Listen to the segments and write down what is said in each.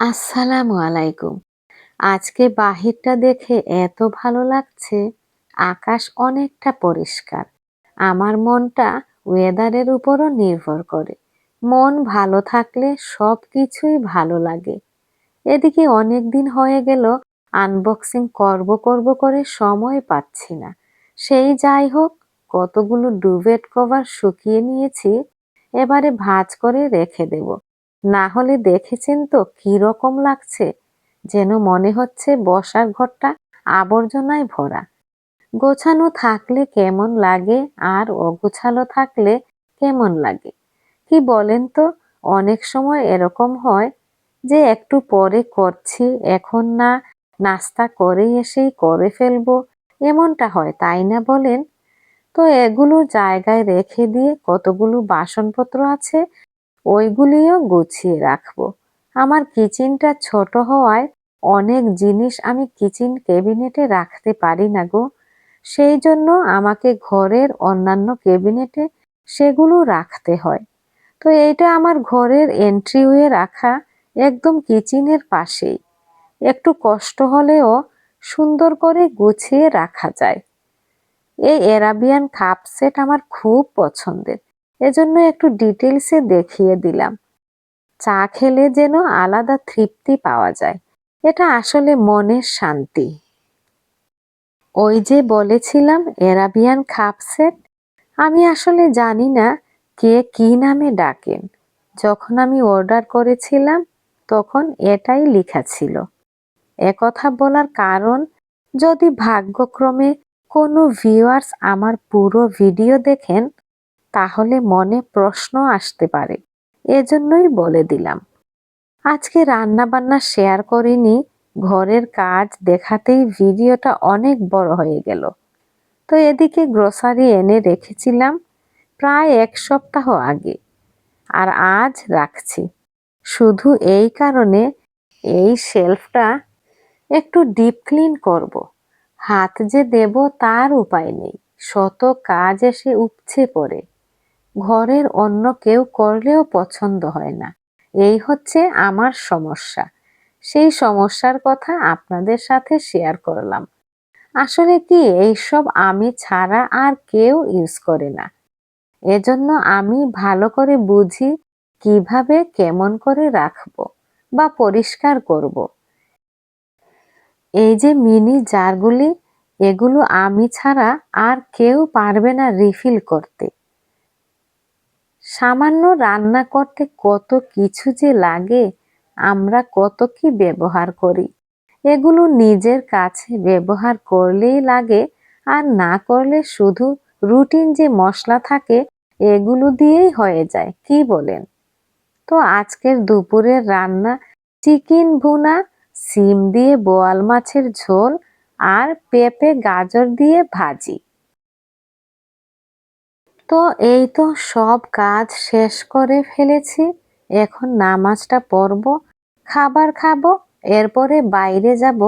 আসসালামু আলাইকুম। আজকে বাহিরটা দেখে এত ভালো লাগছে, আকাশ অনেকটা পরিষ্কার। আমার মনটা ওয়েদারের উপরও নির্ভর করে। মন ভালো থাকলে সব কিছুই ভালো লাগে। এদিকে অনেক দিন হয়ে গেল আনবক্সিং করব করব করে সময় পাচ্ছি না। সেই যাই হোক, কতগুলো ডুবেট কভার শুকিয়ে নিয়েছি, এবারে ভাজ করে রেখে দেবো। না হলে দেখেছেন তো কি রকম লাগছে? যেন মনে হচ্ছে বসার ঘরটা আবর্জনায় ভরা। গোছানো থাকলে কেমন লাগে আর অগোছালো থাকলে কেমন লাগে? কি বলেন তো, অনেক সময় এরকম হয় যে একটু পরে করছি, এখন না, নাস্তা করে এসেই করে ফেলব, এমনটা হয়, তাই না বলেন? তো এগুলো জায়গায় রেখে দিয়ে কতগুলো বাসনপত্র আছে ওইগুলিও গুছিয়ে রাখব। আমার কিচেনটা ছোট হওয়ায় অনেক জিনিস আমি কিচেন ক্যাবিনেটে রাখতে পারি না গো। সেই জন্য আমাকে ঘরের অন্যান্য ক্যাবিনেটে সেগুলো রাখতে হয়। তো এইটা আমার ঘরের এন্ট্রিওয়ে রাখা একদম কিচেনের পাশেই। একটু কষ্ট হলেও সুন্দর করে গুছিয়ে রাখা যায়। এই এরাবিয়ান কাপ সেট আমার খুব পছন্দের। এজন্য একটু ডিটেলসে দেখিয়ে দিলাম। চা খেলে যেন আলাদা তৃপ্তি পাওয়া যায়। এটা আসলে মনের শান্তি। ওই যে বলেছিলাম, এরাবিয়ান খাপ সেট। আমি আসলে জানি না কে কি নামে ডাকেন। যখন আমি অর্ডার করেছিলাম, তখন এটাই লেখা ছিল। একথা বলার কারণ, যদি ভাগ্যক্রমে কোনো ভিউয়ার্স আমার পুরো ভিডিও দেখেন তাহলে মনে প্রশ্ন আসতে পারে। এজন্যই বলে দিলাম। আজকে রান্না বান্না শেয়ার করিনি, ঘরের কাজ দেখাতেই ভিডিওটা অনেক বড় হয়ে গেল। তো এদিকে গ্রোসারি এনে রেখেছিলাম প্রায় এক সপ্তাহ আগে। আর আজ রাখছি। শুধু এই কারণে এই শেলফটা একটু ডিপ ক্লিন করব। হাত যে দেব তার উপায় নেই। শত কাজ এসে উপছে পড়ে। ঘরের অন্য কেউ করলেও পছন্দ হয় না। এই হচ্ছে আমার সমস্যা। সেই সমস্যার কথা আপনাদের সাথে শেয়ার করলাম। আসলে কি, এইসব আমি ছাড়া আর কেউ ইউজ করে না। এজন্য আমি ভালো করে বুঝি কীভাবে কেমন করে রাখব বা পরিষ্কার করব। এই যে মিনি জারগুলি এগুলো আমি ছাড়া আর কেউ পারবে না রিফিল করতে। সামান্য রান্না করতে কত কিছু যে লাগে, আমরা কত কি ব্যবহার করি। এগুলো নিজের কাছে ব্যবহার করলেই লাগে, আর না করলে শুধু রুটিন যে মশলা থাকে, এগুলো দিয়েই হয়ে যায়, কি বলেন? তো আজকের দুপুরের রান্না, চিকেন ভুনা, সিম দিয়ে বোয়াল মাছের ঝোল, আর পেঁপে গাজর দিয়ে ভাজি। তো এই তো সব কাজ শেষ করে ফেলেছি। এখন নামাজটা পড়ব, খাবার খাব, এরপরে বাইরে যাব।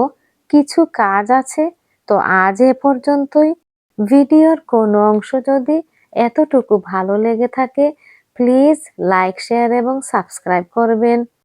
কিছু কাজ আছে, তো আজ এ পর্যন্তই। ভিডিওর কোনো অংশ যদি এতটুকু ভালো লেগে থাকে, প্লিজ লাইক, শেয়ার এবং সাবস্ক্রাইব করবেন।